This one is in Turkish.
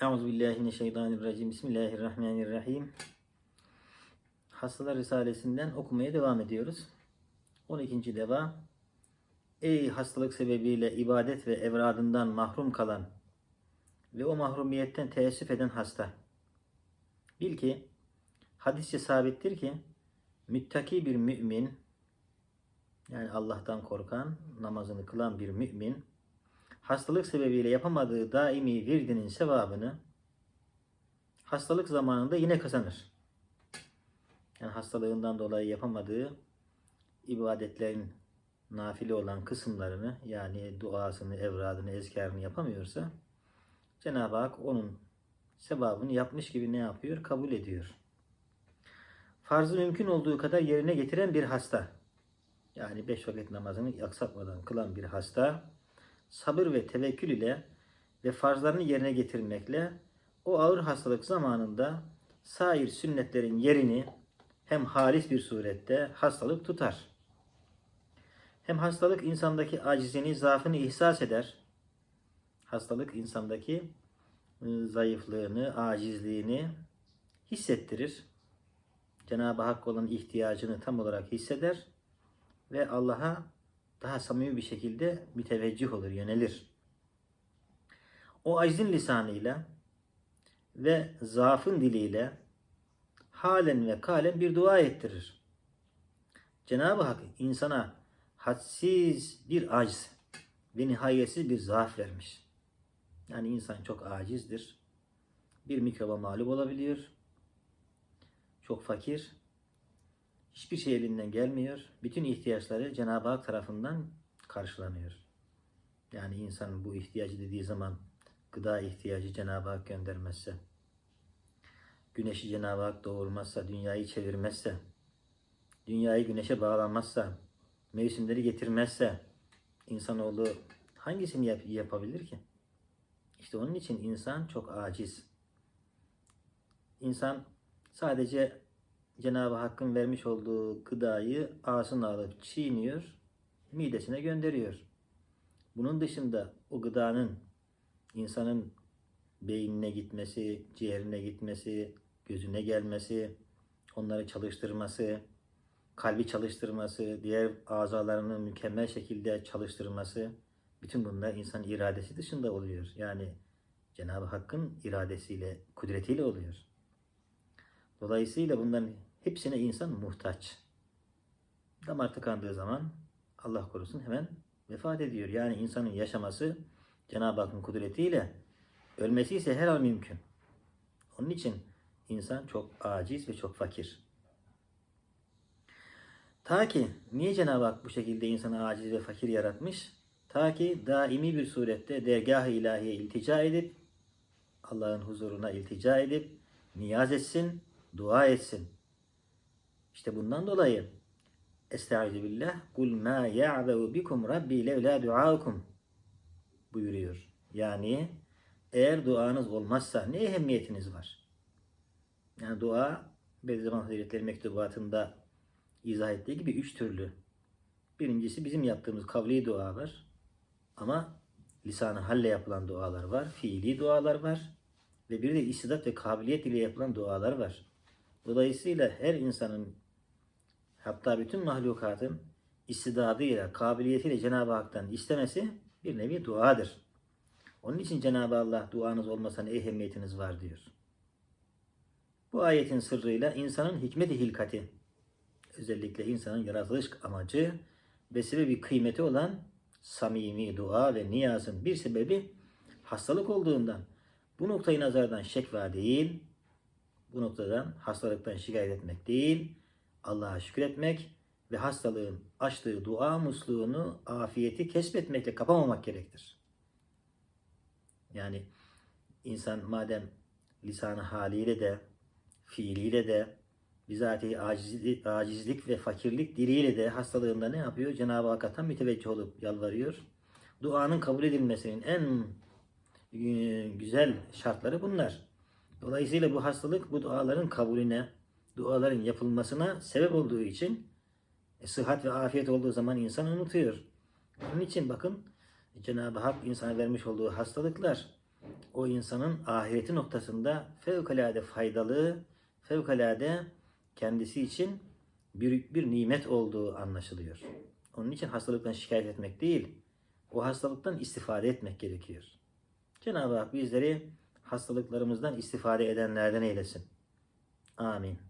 Euzubillahimineşşeytanirracim. Bismillahirrahmanirrahim. Hastalar Risalesinden okumaya devam ediyoruz. 12. deva. Ey hastalık sebebiyle ibadet ve evradından mahrum kalan ve o mahrumiyetten teessüf eden hasta. Bil ki hadisçe sabittir ki müttaki bir mümin yani Allah'tan korkan, namazını kılan bir mümin hastalık sebebiyle yapamadığı daimi virdinin sevabını hastalık zamanında yine kazanır. Yani hastalığından dolayı yapamadığı ibadetlerin nafile olan kısımlarını yani duasını, evradını, ezkarını yapamıyorsa Cenab-ı Hak onun sevabını yapmış gibi ne yapıyor? Kabul ediyor. Farzı mümkün olduğu kadar yerine getiren bir hasta yani beş vakit namazını aksatmadan kılan bir hasta sabır ve tevekkül ile ve farzlarını yerine getirmekle o ağır hastalık zamanında sair sünnetlerin yerini hem halis bir surette hastalık tutar. Hem hastalık insandaki acizini, zaafını ihsas eder. Hastalık insandaki ıı, zayıflığını, acizliğini hissettirir. Cenab-ı Hak olan ihtiyacını tam olarak hisseder ve Allah'a daha samimi bir şekilde müteveccih olur, yönelir. O acizin lisanıyla ve zaafın diliyle halen ve kalen bir dua ettirir. Cenab-ı Hak insana hadsiz bir aciz ve nihayetsiz bir zaaf vermiş. Yani insan çok acizdir. Bir mikroba mağlup olabiliyor. Çok fakir Hiçbir şey elinden gelmiyor. Bütün ihtiyaçları Cenab-ı Hak tarafından karşılanıyor. Yani insan bu ihtiyacı dediği zaman gıda ihtiyacı Cenab-ı Hak göndermezse, güneşi Cenab-ı Hak doğurmazsa, dünyayı çevirmezse, dünyayı güneşe bağlanmazsa, mevsimleri getirmezse, insanoğlu hangisini yap yapabilir ki? İşte onun için insan çok aciz. İnsan sadece Cenab-ı Hakk'ın vermiş olduğu gıdayı ağzına alıp çiğniyor, midesine gönderiyor. Bunun dışında o gıdanın insanın beynine gitmesi, ciğerine gitmesi, gözüne gelmesi, onları çalıştırması, kalbi çalıştırması, diğer azalarını mükemmel şekilde çalıştırması, bütün bunlar insan iradesi dışında oluyor. Yani Cenab-ı Hakk'ın iradesiyle, kudretiyle oluyor. Dolayısıyla bunların hepsine insan muhtaç. Damar tıkandığı zaman Allah korusun hemen vefat ediyor. Yani insanın yaşaması Cenab-ı Hakk'ın kudretiyle ölmesi ise her an mümkün. Onun için insan çok aciz ve çok fakir. Ta ki niye Cenab-ı Hak bu şekilde insanı aciz ve fakir yaratmış? Ta ki daimi bir surette dergah-ı ilahiye iltica edip Allah'ın huzuruna iltica edip niyaz etsin, dua etsin. İşte bundan dolayı Estaizu billah kul ma ya'be'u bikum rabbi levla duaukum buyuruyor. Yani eğer duanız olmazsa ne ehemmiyetiniz var? Yani dua Bediüzzaman Hazretleri mektubatında izah ettiği gibi üç türlü. Birincisi bizim yaptığımız kavli dualar ama lisanı halle yapılan dualar var, fiili dualar var ve bir de istidat ve kabiliyet ile yapılan dualar var. Dolayısıyla her insanın hatta bütün mahlukatın istidadıyla, kabiliyetiyle Cenab-ı Hak'tan istemesi bir nevi duadır. Onun için Cenab-ı Allah duanız olmasa ne ehemmiyetiniz var diyor. Bu ayetin sırrıyla insanın hikmet-i hilkati, özellikle insanın yaratılış amacı ve sebebi kıymeti olan samimi dua ve niyazın bir sebebi hastalık olduğundan bu noktayı nazardan şekva değil, bu noktadan hastalıktan şikayet etmek değil, Allah'a şükretmek ve hastalığın açtığı dua musluğunu, afiyeti kesbetmekle kapamamak gerektir. Yani insan madem lisanı haliyle de, fiiliyle de, bizatihi acizlik, acizlik ve fakirlik diliyle de hastalığında ne yapıyor? Cenab-ı Hakk'a tam müteveccih olup yalvarıyor. Duanın kabul edilmesinin en e, güzel şartları bunlar. Dolayısıyla bu hastalık bu duaların kabulüne, duaların yapılmasına sebep olduğu için e, sıhhat ve afiyet olduğu zaman insan unutuyor. Onun için bakın Cenab-ı Hak insana vermiş olduğu hastalıklar o insanın ahireti noktasında fevkalade faydalı, fevkalade kendisi için büyük bir nimet olduğu anlaşılıyor. Onun için hastalıktan şikayet etmek değil, o hastalıktan istifade etmek gerekiyor. Cenab-ı Hak bizleri hastalıklarımızdan istifade edenlerden eylesin. Amin.